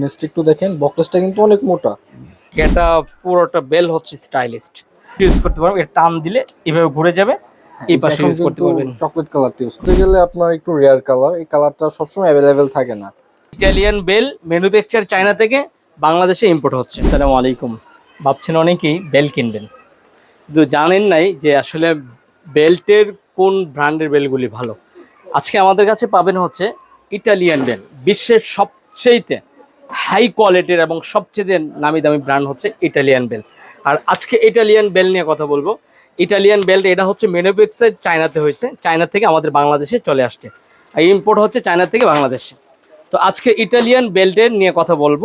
Next একটু দেখেন বকলেসটা কিন্তু অনেক মোটা। এটা পুরোটা বেল হচ্ছে স্টাইলিস্ট। ইউজ করতে পারবেন এটা টান দিলে এভাবে ঘুরে যাবে এই পাশে ইউজ করতে পারবেন। চকলেট কালারটা ইউজ করতে গেলে আপনার একটু রেয়ার কালার এই কালারটা সবসময় অ্যাভেলেবেল থাকে না। ইটালিয়ান বেল ম্যানুফ্যাকচার চায়না থেকে বাংলাদেশে ইম্পোর্ট হচ্ছে। আসসালামু আলাইকুম। ভাবছেন অনেকেই বেল কিনবেন। কিন্তু জানেন নাই যে আসলে বেল্টের কোন ব্র্যান্ডের বেলগুলি ভালো। আজকে আমাদের কাছে পাবেন হচ্ছে ইটালিয়ান বেল বিশ্বের সবচেয়েতে হাই কোয়ালিটির এবং সবচেয়ে নামি দামি ব্র্যান্ড হচ্ছে ইটালিয়ান বেল। আর আজকে ইটালিয়ান বেল নিয়ে কথা বলব। ইটালিয়ান বেল্ট এটা হচ্ছে ম্যানুফ্যাকচার চায়নাতে হয়েছে। চায়না থেকে আমাদের বাংলাদেশে চলে আসছে। আর ইম্পোর্ট হচ্ছে চায়না থেকে বাংলাদেশে। তো আজকে ইটালিয়ান বেল্টের নিয়ে কথা বলব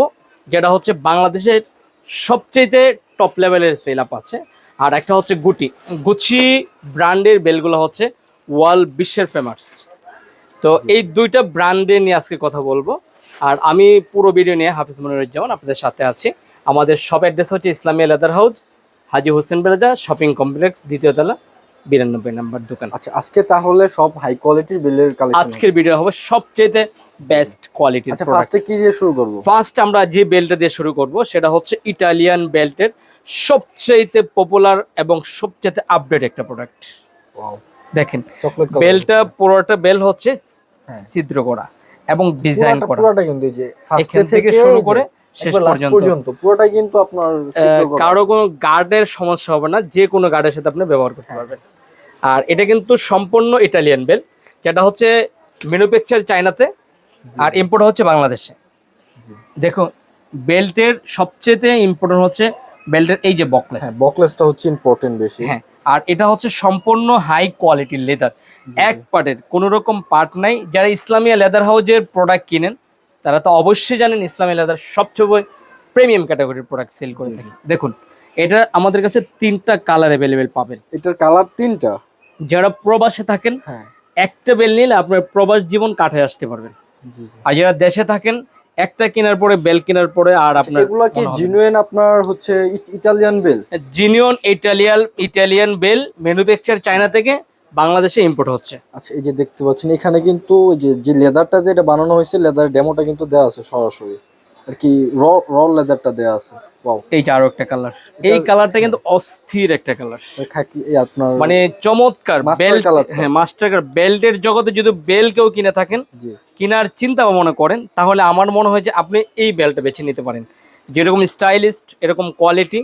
যেটা হচ্ছে বাংলাদেশের সবচেয়েতে টপ লেভেলের সেল আপ আছে। আর একটা হচ্ছে গুটি গুচি ব্র্যান্ডের বেলগুলো হচ্ছে ওয়ার্ল্ড বিশ্বের ফেমাস তো এই দুইটা ব্র্যান্ডের নিয়ে আজকে কথা বলব। আর আমি পুরো ভিডিও নিয়ে হাফিজ মনিরুজ্জামান আপনাদের সাথে আছি। আমাদের শপ অ্যাড্রেস হচ্ছে ইসলামিয়া লেদার হাউস হাজি হোসেন বেরাজা শপিং কমপ্লেক্স দ্বিতীয় তলা বিরানব্বই নাম্বার দোকান। আচ্ছা আজকে তাহলে সব হাই কোয়ালিটির বিলের কালেকশন আজকের ভিডিও হবে সবচেয়ে বেস্ট কোয়ালিটির আচ্ছা ফার্স্টে কি দিয়ে শুরু করব? ফার্স্ট আমরা যে বেল্টটা দিয়ে শুরু করব সেটা হচ্ছে ইটালিয়ান বেল্টের সবচেয়ে পপুলার এবং সবচেয়ে আপডেট একটা প্রোডাক্ট ওয়াও দেখেন বেলটা পুরোটা বেল হচ্ছে হ্যাঁ। ছিদ্র করা এবং ডিজাইন করা। পুরোটা কিন্তু যে ফার্স্টে থেকে শুরু করে শেষ পর্যন্ত। পুরোটাই কিন্তু আপনার করা। কোনো গার্ডের সমস্যা হবে না যে কোনো গার্ডের সাথে আপনি ব্যবহার করতে হ্যাঁ। পারবেন। আর এটা কিন্তু সম্পূর্ণ ইটালিয়ান বেল যেটা হচ্ছে ম্যানুফ্যাকচার চায়নাতে আর ইম্পোর্ট হচ্ছে বাংলাদেশে জি। দেখো বেল্টের সবচেয়ে ইম্পর্টেন্ট হচ্ছে বেল্টের এই যে বকলেস হ্যাঁ বকলেসটা হচ্ছে ইম্পর্টেন্ট বেশি। হ্যাঁ আর এটা হচ্ছে সম্পূর্ণ হাই কোয়ালিটির লেদার এক পার্টের কোনো রকম পার্ট নাই। যারা ইসলামিয়া লেদার হাউজের প্রোডাক্ট কিনেন তারা তো অবশ্যই জানেন ইসলামিয়া লেদার সবচেয়ে প্রিমিয়াম ক্যাটাগরির প্রোডাক্ট সেল করে থাকি। দেখুন এটা আমাদের কাছে তিনটা কালার অ্যাভেলেবেল পাবেন। এটার কালার তিনটা? যারা প্রবাসে থাকেন হ্যাঁ। একটা বেল নিলে আপনার প্রবাস জীবন কাটে আসতে পারবেন আর যারা দেশে থাকেন একটা কেনার পরে বেল কেনার পরে আর আপনার আচ্ছা, এগুলা কি জিনুইন আপনার হচ্ছে ইট- Italian belt? Genuine Italian Italian belt manufacture China থেকে বাংলাদেশে ইম্পোর্ট হচ্ছে। আচ্ছা এই যে দেখতে পাচ্ছেন এখানে কিন্তু যে যে লেদারটা যেটা বানানো হয়েছে লেদার ডেমোটা কিন্তু দেওয়া আছে সরাসরি। আর কি র র লেদারটা দেওয়া আছে। ওয়াও এইটা আরও একটা কালার এই কালারটা কিন্তু অস্থির একটা কালার খাকি আপনার মানে চমৎকার বেল্ট হ্যাঁ মাস্টার বেল্টের জগতে যদি বেল কেউ কিনে থাকেন জি। কেনার চিন্তা ভাবনা করেন তাহলে আমার মনে হয় যে আপনি এই বেলটা বেছে নিতে পারেন। যেরকম স্টাইলিস্ট এরকম কোয়ালিটি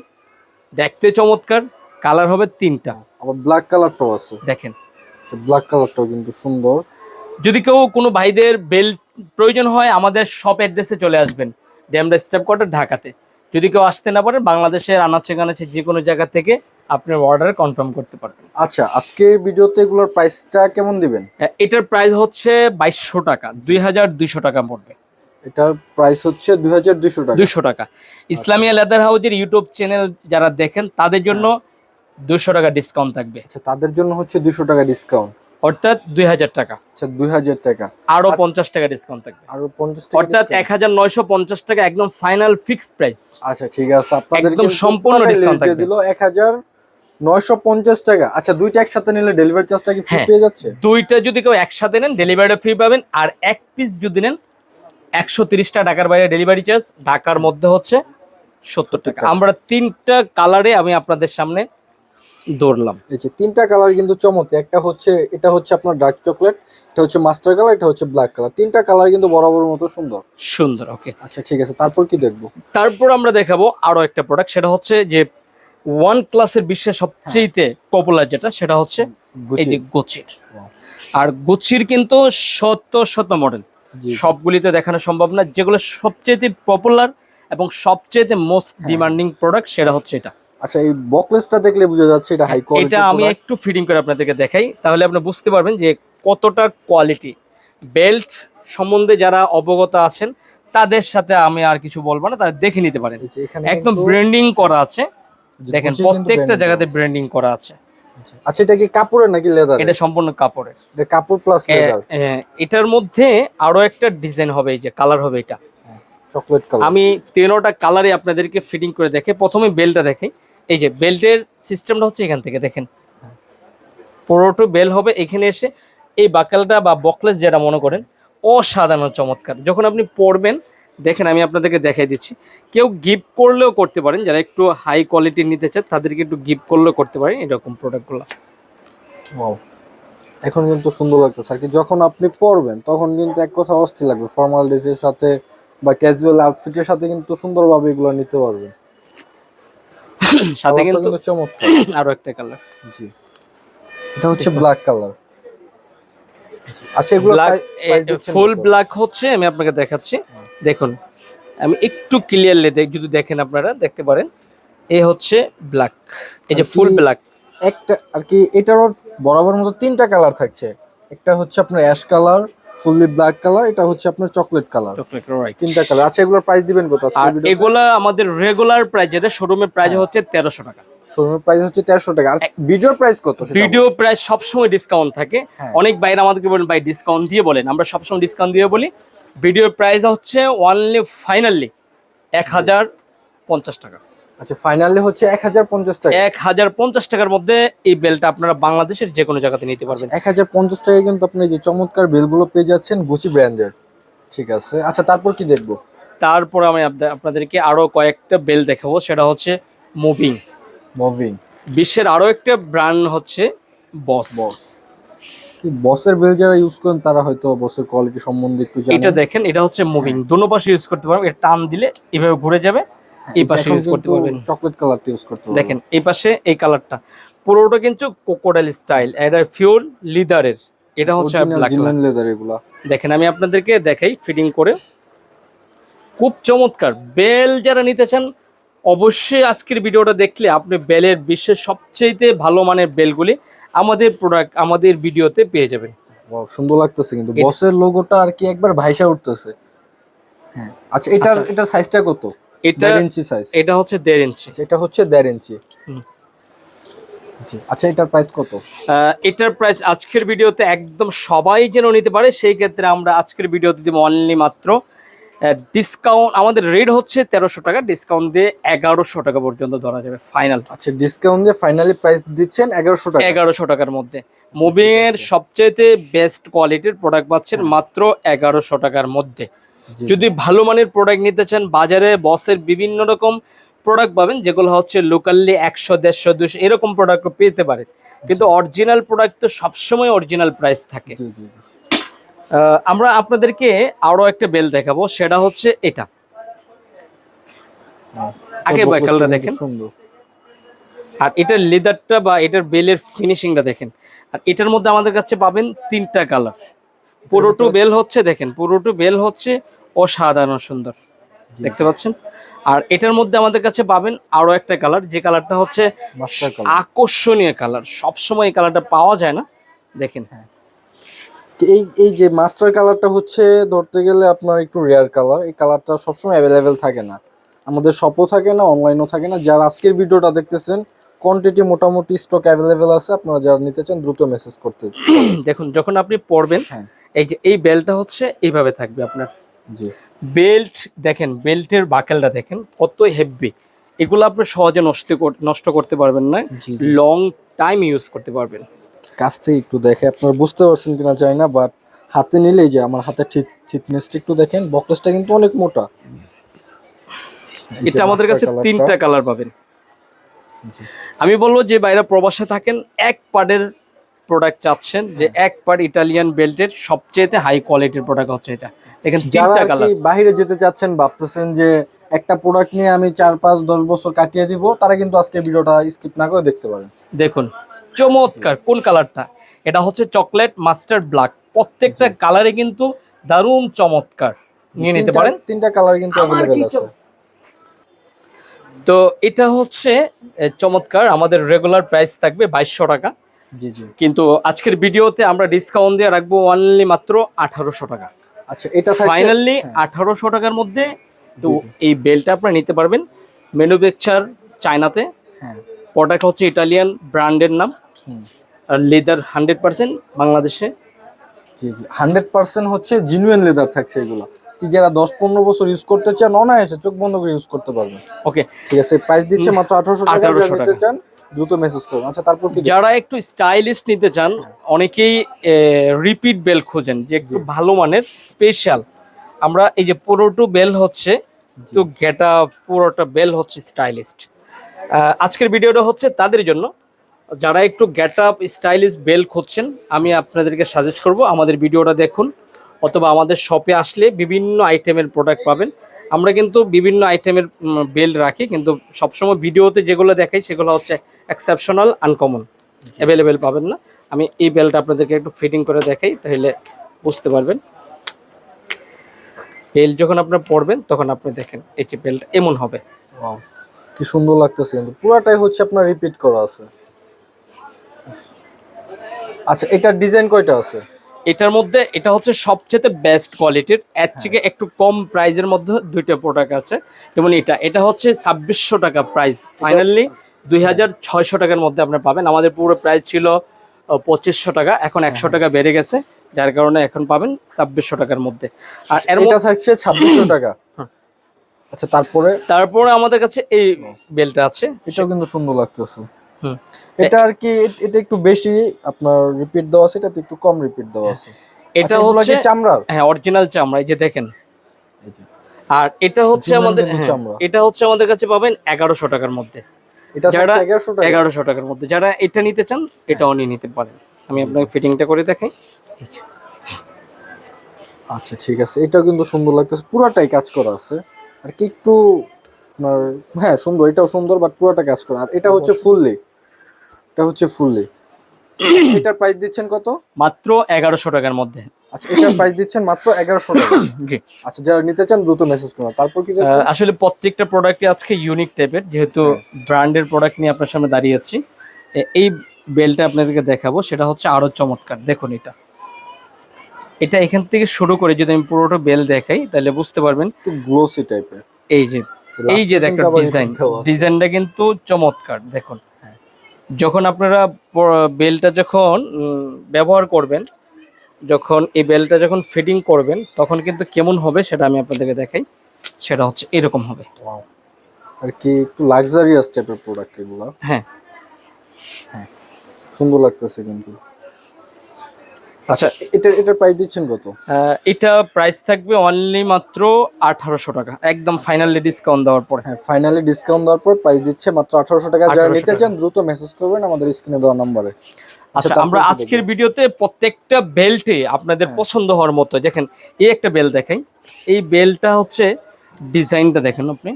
দেখতে চমৎকার কালার হবে তিনটা। আবার ব্ল্যাক কালারটাও আছে। দেখেন। ব্ল্যাক কালারটাও কিন্তু সুন্দর। যদি কেউ কোনো ভাইদের বেল্ট প্রয়োজন হয় আমাদের শপ অ্যাড্রেসে চলে আসবেন। ড্যামরা স্টেপ কোয়ার্টার ঢাকাতে। যদি কেউ আসতে না পারেন বাংলাদেশের আনাচে কানাচে যে কোনো জায়গা থেকে আপনার অর্ডার কনফার্ম করতে পারবেন। আচ্ছা আজকের ভিডিওতে এগুলোর প্রাইসটা কেমন দিবেন? এটার প্রাইস হচ্ছে বাইশশো টাকা দুই হাজার দুইশো টাকা পড়বে। এটার প্রাইস হচ্ছে দুই হাজার দুশো টাকা। দুইশো টাকা। ইসলামিয়া লেদার হাউজের ইউটিউব চ্যানেল যারা দেখেন তাদের জন্য দুশো টাকা ডিসকাউন্ট থাকবে আচ্ছা তাদের জন্য হচ্ছে দুশো টাকা ডিসকাউন্ট অর্থাৎ দুই হাজার টাকা আচ্ছা দুই হাজার টাকা আরও পঞ্চাশ টাকা ডিসকাউন্ট থাকবে আরও পঞ্চাশ টাকা অর্থাৎ। এক হাজার নয়শো পঞ্চাশ টাকা একদম ফাইনাল ফিক্সড প্রাইস আচ্ছা ঠিক আছে আপনাদের একদম সম্পূর্ণ discount থাকবে। দিল এক হাজার নয়শো পঞ্চাশ টাকা আচ্ছা দুইটা একসাথে নিলে ডেলিভারি চার্জটা কি ফ্রি হ্যাঁ। পেয়ে যাচ্ছে দুইটা যদি কেউ একসাথে নেন ডেলিভারিটা ফ্রি পাবেন আর এক পিস যদি নেন একশো তিরিশটা টাকার বাইরে ডেলিভারি চার্জ ঢাকার মধ্যে হচ্ছে সত্তর টাকা টাকা। আমরা তিনটা কালারে আমি আপনাদের সামনে দৌড়লাম। এই যে তিনটা কালার কিন্তু চমৎকার। একটা হচ্ছে এটা হচ্ছে আপনার ডার্ক চকলেট এটা হচ্ছে মাস্টার কালার এটা হচ্ছে ব্ল্যাক কালার তিনটা কালার কিন্তু বরাবর মতো সুন্দর। সুন্দর ওকে আচ্ছা ঠিক আছে তারপর কি দেখব? তারপর আমরা দেখাবো আরও একটা প্রোডাক্ট সেটা হচ্ছে যে ওয়ান ক্লাসের বিশ্বের সবচেয়ে পপুলার যেটা সেটা হচ্ছে এই যে গুচির আর গুচির কিন্তু শত শত মডেল সবগুলিতে দেখানো সম্ভব না। যেগুলো সবচেয়ে পপুলার এবং সবচেয়ে মোস্ট। ডিমান্ডিং প্রোডাক্ট সেটা হচ্ছে এটা। আচ্ছা এই বকলেসটা দেখলে বোঝা যাচ্ছে এটা হাই কোয়ালিটি এটা আমি একটু ফিডিং করে আপনাদেরকে দেখাই তাহলে আপনি বুঝতে পারবেন যে কতটা কোয়ালিটি বেল্ট সম্বন্ধে যারা অবগত আছেন তাদের সাথে আমি আর কিছু বলব না তারা দেখে নিতে পারেন। একদম ব্র্যান্ডিং করা আছে। দেখেন প্রত্যেকটা জায়গাতে ব্র্যান্ডিং করা আছে। আছে। আচ্ছা এটা কি কাপড়ের নাকি লেদার এটা সম্পূর্ণ কাপড়ের। এটা কাপড় প্লাস লেদার এটার মধ্যে আরও একটা ডিজাইন হবে এই যে কালার হবে এটা। চকলেট কালার আমি তেরোটা কালারে আপনাদেরকে ফিটিং করে দেখে প্রথমে বেলটা দেখে এই যে বেল্টের সিস্টেমটা হচ্ছে এখান থেকে, দেখেন। পুরোটো বেল হবে এখানে এসে, এই বাকালটা বা বকলেস যেটা মনে করেন, অসাধারণ, চমৎকার। যখন আপনি পরবেন, দেখেন আমি আপনাদেরকে দেখাই দিচ্ছি। কেউ গিফট করলেও করতে পারেন, যারা একটু হাই কোয়ালিটি নিতে চান, তাদেরকে একটু গিফট করলেও করতে পারেন, এরকম প্রোডাক্টগুলো। এখন কিন্তু সুন্দর লাগতেছে। আর কি যখন আপনি পরবেন, তখন কিন্তু এক কথা অস্থির লাগবে। ফর্মাল ড্রেসের সাথে বা ক্যাজুয়াল আউটফিটের সাথে কিন্তু সুন্দরভাবে এগুলো নিতে পারবেন। সাথে কিন্তু চমৎকার। আরও একটা কালার। জি। এটা হচ্ছে ব্ল্যাক কালার আচ্ছা এগুলো ফুল ব্ল্যাক হচ্ছে আমি আপনাকে দেখাচ্ছি। দেখুন আমি একটু ক্লিয়ারলি দেখ যদি দেখেন আপনারা দেখতে পারেন। এ হচ্ছে ব্ল্যাক এই যে ফুল ব্ল্যাক একটা আর কি এটারও বরাবর মতো তিনটা কালার থাকছে। একটা হচ্ছে আপনার ash colour fully black colour এটা হচ্ছে আপনার চকলেট কালার চকলেট রাইট তিনটা কালার আচ্ছা এগুলোর প্রাইস দিবেন কত আর এগুলা আমাদের রেগুলার প্রাইস যেটা শোরুমের প্রাইস। হচ্ছে তেরোশো টাকা। শোরুমের প্রাইস হচ্ছে তেরোশো টাকা। আর ভিডিওর প্রাইস কত সেটা ভিডিও প্রাইস সবসময় ডিসকাউন্ট থাকে। হ্যাঁ। অনেক বাইরে আমাদেরকে বলেন ভাই ডিসকাউন্ট দিয়ে বলেন। আমরা সবসময় ডিসকাউন্ট দিয়ে বলি। ভিডিও প্রাইস হচ্ছে অনলি ফাইনালি এক হাজার পঞ্চাশ টাকা। আচ্ছা ফাইনালি হচ্ছে এক হাজার পঞ্চাশ টাকা। এক হাজার পঞ্চাশ টাকার মধ্যে এই বেলটা আপনারা বাংলাদেশের যে কোনো জায়গাতে নিতে পারবেন। এক হাজার পঞ্চাশ টাকায় কিন্তু আপনি যে চমৎকার বিলগুলো পেয়ে যাচ্ছেন গুচি ব্র্যান্ডের ঠিক আছে। আচ্ছা তারপর কি দেখব? তারপর আমি আপনা- আপনাদেরকে আরও কয়েকটা বেল দেখাবো সেটা হচ্ছে মুভিং মুভিং বিশ্বের আরও একটা ব্র্যান্ড হচ্ছে বস বস কি বসের বেল যারা ইউজ করেন তারা হয়তো বসের কোয়ালিটি সম্বন্ধে একটু এটা দেখেন এটা হচ্ছে মুভিং দুনো পাশে ইউজ করতে পারবেন এটা টান দিলে এভাবে ঘুরে যাবে। এই পাশে use করতে পারবেন। চকলেট কালারটা ইউজ করতে পারবেন। দেখেন এই পাশে এই কালারটা পুরোটা কিন্তু কোকোডাইল স্টাইল এটা ফিউল লিদারের এটা হচ্ছে লেদার এগুলা। দেখেন আমি আপনাদেরকে দেখাই ফিটিং করে। খুব চমৎকার। বেল যারা নিতে চান অবশ্যই আজকের ভিডিওটা দেখলে আপনি বেলের বিশ্বের সবচেয়ে ভালো মানের বেলগুলি আমাদের প্রোডাক্ট আমাদের ভিডিওতে পেয়ে যাবেন। সুন্দর লাগতেছে কিন্তু। বসের লোগোটা আর কি একবার ভাইসা উঠতেছে। হ্যাঁ আচ্ছা এটার আচ্ছা। এটার সাইজটা কত? এটা ইঞ্চি সাইজ এটা হচ্ছে দেড় ইঞ্চি। আচ্ছা এটা হচ্ছে দেড় ইঞ্চি। হুম। আচ্ছা এটার প্রাইস কত? এটার প্রাইস আজকের ভিডিওতে একদম সবাই যেন নিতে পারে সেই ক্ষেত্রে আমরা আজকের ভিডিওতে দিব অনলি মাত্র ডিসকাউন্ট আমাদের রেট হচ্ছে তেরোশো টাকা ডিসকাউন্ট দিয়ে এগারোশো টাকা পর্যন্ত ধরা যাবে ফাইনাল আচ্ছা ডিসকাউন্ট দিয়ে ফাইনালি প্রাইস দিচ্ছেন এগারোশো টাকা। এগারোশো টাকার মধ্যে। মুভিং এর। সবচেয়ে বেস্ট কোয়ালিটির প্রোডাক্ট পাচ্ছেন হ্যাঁ। মাত্র এগারোশো টাকার মধ্যে। যদি ভালো মানের প্রোডাক্ট নিতে চান বাজারে বসের বিভিন্ন রকম প্রোডাক্ট পাবেন যেগুলো হচ্ছে লোকালি একশো দেড়শো দুশো এরকম প্রোডাক্ট পেতে পারেন। কিন্তু অরিজিনাল প্রোডাক্ট তো সবসময় অরিজিনাল প্রাইস থাকে। আমরা আপনাদেরকে আরও একটা বেল দেখাবো সেটা হচ্ছে এটা। আগে ওর কালারটা দেখেন সুন্দর। আর এটার লেদারটা বা এটার বেলের ফিনিশিংটা দেখেন। আর এটার মধ্যে আমাদের কাছে পাবেন তিনটা কালার পুরোটো বেল হচ্ছে দেখেন পুরোটো বেল হচ্ছে অসাধারণ সুন্দর। দেখতে পাচ্ছেন? আর এটার মধ্যে আমাদের কাছে পাবেন আরও একটা কালার যে কালারটা হচ্ছে মাস্টার কালার আকর্ষণীয় কালার। সবসময় এই কালারটা পাওয়া যায় না। দেখেন। হ্যাঁ। এই এই যে মাস্টার কালারটা হচ্ছে ধরতে গেলে আপনার একটু রেয়ার কালার এই কালারটা সবসময় অ্যাভেলেবেল থাকে না। আমাদের শপও থাকে না অনলাইনও থাকে না। যারা আজকের ভিডিওটা দেখতেছেন কোয়ান্টিটি মোটামুটি স্টক অ্যাভেলেবেল আছে। আপনারা যারা নিতে চান দ্রুত মেসেজ করতে দেখুন যখন আপনি পরবেন হ্যাঁ। এই যে এই বেলটা হচ্ছে এইভাবে থাকবে আপনার। বেল্ট দেখেন বেল্টের বাকেলটা দেখেন কত হেভি এগুলো আপনি সহজে নষ্ট নষ্ট করতে পারবেন না। লং টাইম ইউজ করতে পারবেন। কাছ থেকে একটু দেখে আপনারা বুঝতে পারছেন কিনা জানি না বাট হাতে নিলেই যে আমার হাতের থিকনেসটা একটু দেখেন বকলেসটা কিন্তু অনেক মোটা। এটা আমাদের কাছে তিনটা কালার পাবেন। আমি বলব যে বাইরে প্রবাসে থাকেন এক পার্টের প্রোডাক্ট চাচ্ছেন যে হ্যাঁ। এক পার্ট ইটালিয়ান বেল্টের সবচেয়ে হাই কোয়ালিটির প্রোডাক্ট হচ্ছে এটা। দেখেন তিনটা কালার বাইরে যেতে চাচ্ছেন ভাবতেছেন যে একটা প্রোডাক্ট নিয়ে আমি চার পাঁচ দশ বছর কাটিয়ে দিব তারা কিন্তু আজকে ভিডিওটা স্কিপ না করে দেখতে পারেন। দেখুন চমৎকার কোন কালারটা এটা হচ্ছে চকলেট মাস্টার্ড ব্ল্যাক প্রত্যেকটা কালারে কিন্তু দারুণ চমৎকার। নিয়ে নিতে পারেন। তিনটা কালার কিন্তু অ্যাভেলেবেল আছে। তো এটা হচ্ছে চমৎকার। আমাদের রেগুলার প্রাইস থাকবে বাইশশো টাকা। কিন্তু আজকের ভিডিওতে আমরা ডিসকাউন্ট দিয়ে রাখব অনলি মাত্র আঠারোশো টাকা। আচ্ছা এটা ফাইনালি হ্যাঁ। আঠারোশো টাকার মধ্যে তো। এই বেলটা আপনারা নিতে পারবেন। ম্যানুফ্যাকচার চায়নাতে। হ্যাঁ। প্রোডাক্ট হচ্ছে ইটালিয়ান ব্র্যান্ডের নাম। হুম, আর লেদার হান্ড্রেড পার্সেন্ট বাংলাদেশে। জি জি। হান্ড্রেড পার্সেন্ট হচ্ছে জিনুয়েন লেদার থাকছে এগুলো। যারা দশ পনেরো বছর ইউজ করতে চান অনায়াসে চোখ বন্ধ করে ইউজ করতে পারবেন। ওকে ঠিক আছে প্রাইস দিচ্ছে মাত্র আঠারোশো টাকা নিতে টাকা। চান দ্রুত মেসেজ করুন। আচ্ছা তারপর কি যারা একটু স্টাইলিশ নিতে চান অনেকেই রিপিট বেল খোঁজেন যে একটু ভালো মানের স্পেশাল আমরা এই যে পুরোটো বেল হচ্ছে তো ঘেটা পুরোটা বেল হচ্ছে স্টাইলিস্ট আজকের ভিডিওটা হচ্ছে তাদের জন্য। যারা একটু গেট আপ স্টাইলিশ বেল খুঁজছেন আমি আপনাদেরকে সাজেস্ট করব আমাদের ভিডিওটা দেখুন অথবা আমাদের শপে আসলে বিভিন্ন আইটেমের প্রোডাক্ট পাবেন। আমরা কিন্তু বিভিন্ন আইটেমের বেল রাখি কিন্তু সবসময় ভিডিওতে যেগুলো দেখাই সেগুলো হচ্ছে এক্সেপশনাল আনকমন অ্যাভেলেবেল পাবেন না। আমি এই বেলটা আপনাদেরকে একটু ফিটিং করে দেখাই তাহলে বুঝতে পারবেন। বেল যখন আপনার পড়বেন তখন আপনি দেখেন এই যে বেলটা এমন হবে। কি সুন্দর লাগতেছে কিন্তু। পুরাটাই হচ্ছে আপনার রিপিট করা আছে। আচ্ছা এটার ডিজাইন কয়টা আছে? এটার মধ্যে এটা হচ্ছে সবচেয়ে বেস্ট কোয়ালিটির এর থেকে একটু কম প্রাইজের মধ্যে দুইটা প্রোডাক্ট আছে। যেমন এটা। এটা হচ্ছে ছাব্বিশশো টাকা প্রাইস ফাইনালি দুই হাজার ছয়শো টাকার মধ্যে আপনি পাবেন। আমাদের পুরো প্রাইস ছিল পঁচিশশো টাকা। এখন একশো টাকা বেড়ে গেছে। যার কারণে এখন পাবেন ছাব্বিশশো টাকার মধ্যে। আর এর মধ্যে থাকছে ছাব্বিশশো টাকা। আচ্ছা তারপরে? তারপরে আমাদের কাছে এই বেলটা আছে। এটাও কিন্তু সুন্দর লাগতেছে। এটা আর কি এটা একটু বেশি আপনার রিপিট দেওয়া আছে এটাতে একটু কম রিপিট দেওয়া আছে। এটা আচ্ছা, হচ্ছে চামড়ার? হ্যাঁ অরিজিনাল চামড়া এই যে দেখেন। আর এটা হচ্ছে আমাদের হ্যাঁ। এটা হচ্ছে আমাদের কাছে পাবেন এগারোশো টাকার মধ্যে। এটা যারা এগারোশো এগারোশো টাকার মধ্যে। যারা এটা নিতে চান এটাও নিয়ে নিতে পারেন। আমি আপনাকে ফিটিংটা করে দেখাই। আচ্ছা ঠিক আছে। এটাও কিন্তু সুন্দর লাগতেছে। পুরাটাই কাজ করা আছে। আর কি একটু আপনার হ্যাঁ সুন্দর। এটাও সুন্দর বাট পুরাটা কাজ করা। আর এটা হচ্ছে ফুললি এটা হচ্ছে ফুললি। এটার প্রাইস দিচ্ছেন কত? মাত্র এগারোশো টাকার মধ্যে। আচ্ছা এটার প্রাইস দিচ্ছেন মাত্র এগারোশো টাকা। জি। আচ্ছা যারা নিতে চান দ্রুত মেসেজ করুন। তারপর কি আসলে প্রত্যেকটা প্রোডাক্টই আজকে ইউনিক টাইপের যেহেতু ব্র্যান্ডের প্রোডাক্ট নিয়ে আপনার সামনে দাঁড়িয়ে আছি। এই বেলটা আপনাদেরকে দেখাবো সেটা হচ্ছে আরও চমৎকার। দেখুন এটা। এটা এখান থেকে শুরু করে যদি আমি পুরোটা বেল দেখাই তাহলে বুঝতে পারবেন একটু গ্লোসি টাইপের এই যে এই যে একটা ডিজাইন ডিজাইনটা কিন্তু চমৎকার। দেখুন। যখন আপনারা বেলটা যখন ব্যবহার করবেন যখন এই বেলটা যখন ফিটিং করবেন তখন কিন্তু কেমন হবে সেটা আমি আপনাদেরকে দেখাই। সেটা হচ্ছে এরকম হবে। আর কি একটু লাক্সারিয়াস টাইপের প্রোডাক্ট এগুলো? হ্যাঁ। হ্যাঁ। সুন্দর লাগতেছে কিন্তু। আচ্ছা এটা এটার প্রাইস দিচ্ছেন কত? এটা প্রাইস থাকবে অনলি মাত্র আঠারোশো টাকা। একদম ফাইনালি ডিসকাউন্ট দেওয়ার পরে। হ্যাঁ ফাইনালি ডিসকাউন্ট দেওয়ার পর প্রাইস দিচ্ছে মাত্র আঠারোশো টাকা। যারা নিতে চান দ্রুত মেসেজ করবেন আমাদের স্ক্রিনে দেওয়া নম্বরে। আচ্ছা আমরা আজকের ভিডিওতে প্রত্যেকটা বেল্টে আপনাদের হ্যাঁ। পছন্দ হওয়ার মতো দেখেন এই একটা বেল দেখাই। এই বেলটা হচ্ছে ডিজাইনটা দেখেন আপনি।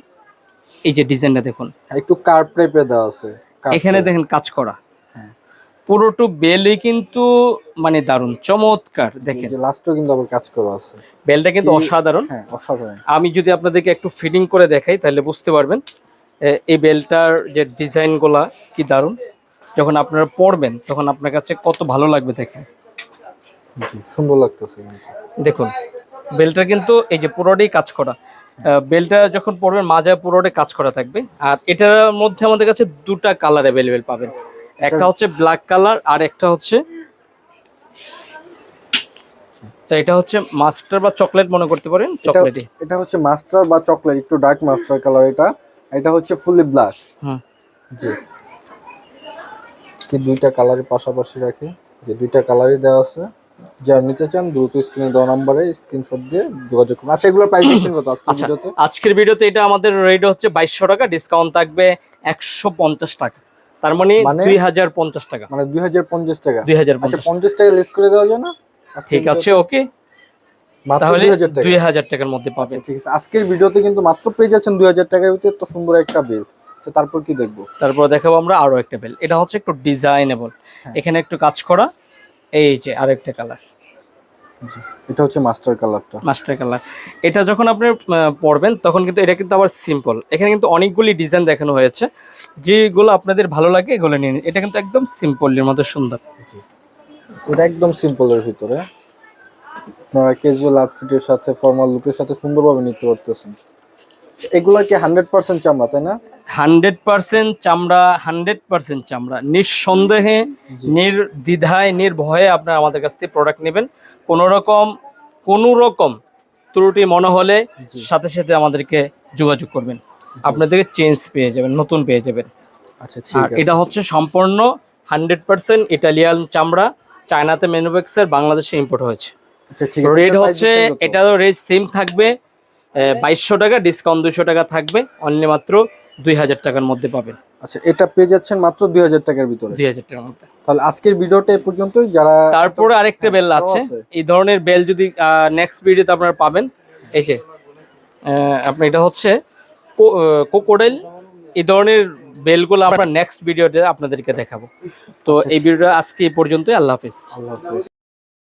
এই যে ডিজাইনটা দেখুন। হ্যাঁ, একটু কার্ভ টাইপে দেওয়া আছে এখানে দেখেন কাজ করা। হ্যাঁ। পুরোটো বেলই কিন্তু মানে দারুণ চমৎকার দেখেন। লাস্টেও কিন্তু আবার কাজ করা আছে। বেলটা কিন্তু অসাধারণ। হ্যাঁ অসাধারণ। আমি যদি আপনাদেরকে একটু ফিটিং করে দেখাই তাহলে বুঝতে পারবেন এই বেলটার যে ডিজাইনগুলা কি দারুণ। যখন আপনারা পড়বেন তখন আপনার কাছে কত ভালো লাগবে দেখেন। জি সুন্দর লাগতেছে দেখুন বেলটা কিন্তু এই যে পুরোটাই কাজ করা। বেলটা যখন পরবেন মাজায় পুরোটাই কাজ করা থাকবে। আর এটার মধ্যে আমাদের কাছে দুটা কালার অ্যাভেলেবেল পাবেন। একটা হচ্ছে ব্ল্যাক কালার আর একটা হচ্ছে এটা হচ্ছে মাস্টার বা চকলেট মনে করতে পারেন চকলেটই এটা হচ্ছে মাস্টার বা চকলেট একটু ডার্ক মাস্টার কালার এটা। এটা হচ্ছে ফুলি ব্ল্যাক হুম। জি। কি দুইটা কালারের পাশাপাশি রাখি। যে দুইটা কালারই দেওয়া আছে। যার নিতে চান দ্রুত স্ক্রিনে দেওয়া নাম্বারে স্ক্রিনশট দিয়ে যোগাযোগ করুন। আচ্ছা এগুলোর প্রাইস কত আজকে আচ্ছা ভিডিওতে? আজকের ভিডিওতে এটা আমাদের রেট হচ্ছে বাইশশো টাকা ডিসকাউন্ট থাকবে একশো পঞ্চাশ টাকা। তার মানে মানে? দুই হাজার পঞ্চাশ টাকা। মানে দুই হাজার পঞ্চাশ টাকা। দুই হাজার আচ্ছা পঞ্চাশ পঞ্চাশ টাকা লেস করে দেওয়া যায় না? ঠিক আছে ওকে। তাহলে দুই হাজার টাকার মধ্যে আচ্ছা পাবেন। ঠিক আছে। আজকের ভিডিওতে কিন্তু মাত্র পেয়ে যাচ্ছেন দুই হাজার টাকার ভিতরে তো সুন্দর একটা বিল আচ্ছা তারপর কি দেখব? তারপর দেখাবো আমরা আরও একটা বিল এটা হচ্ছে একটু ডিজাইনেবল হ্যাঁ। এখানে একটু কাজ করা। এই যে আরেকটা কালার এটা হচ্ছে মাস্টার কালারটা মাস্টার কালার এটা যখন আপনি পরবেন পড়বেন তখন কিন্তু এটা কিন্তু আবার সিম্পল এখানে কিন্তু অনেকগুলি ডিজাইন দেখানো হয়েছে। যেগুলো আপনাদের ভালো লাগে এগুলো নিয়ে নিন। এটা কিন্তু একদম সিম্পলের মতো সুন্দর। এটা একদম সিম্পলের ভিতরে। আপনারা ক্যাজুয়াল আউটফিটের সাথে ফর্মাল লুকের সাথে সুন্দরভাবে নিতে পারতেছেন। এগুলা কি হান্ড্রেড পার্সেন্ট চামড়া তাই না? হান্ড্রেড পার্সেন্ট চামড়া হান্ড্রেড পার্সেন্ট চামড়া। নিঃসন্দেহে। নির্দ্বিধায় নির্ভয়ে আপনারা আমাদের কাছ থেকে প্রোডাক্ট নেবেন। কোনো রকম কোনো রকম ত্রুটি মনে হলে সাথে সাথে আমাদেরকে যোগাযোগ করবেন। আপনাদেরকে চেঞ্জ পেয়ে যাবেন নতুন পেয়ে যাবেন। আচ্ছা এটা হচ্ছে সম্পূর্ণ হান্ড্রেড পার্সেন্ট ইটালিয়ান চামড়া। চায়নাতে ম্যানুফ্যাকচার বাংলাদেশে ইম্পোর্ট হয়েছে। আচ্ছা ঠিক আছে রেট হচ্ছে দিচ্ছেন কত? এটারও রেট সেম থাকবে। বাইশশো টাকা ডিসকাউন্ট দুশো টাকা থাকবে অনলি মাত্র দুই হাজার টাকার মধ্যে পাবেন। আচ্ছা এটা পেয়ে যাচ্ছেন মাত্র দুই হাজার টাকার ভিতরে। দুই হাজার টাকার মধ্যে। তাহলে আজকের ভিডিওটা এ পর্যন্তই যারা তারপরে আরেকটা বেল হ্যাঁ, আছে। এই ধরনের বেল যদি নেক্সট ভিডিওতে আপনারা পাবেন এই যে আহ, আপনি এটা হচ্ছে কোকোডেল এই ধরনের বেলগুলো আমরা নেক্সট ভিডিওতে আপনাদেরকে দেখাবো। তো এই ভিডিওটা আজকে এই পর্যন্তই আল্লাহ হাফিজ। আল্লাহ হাফেজ।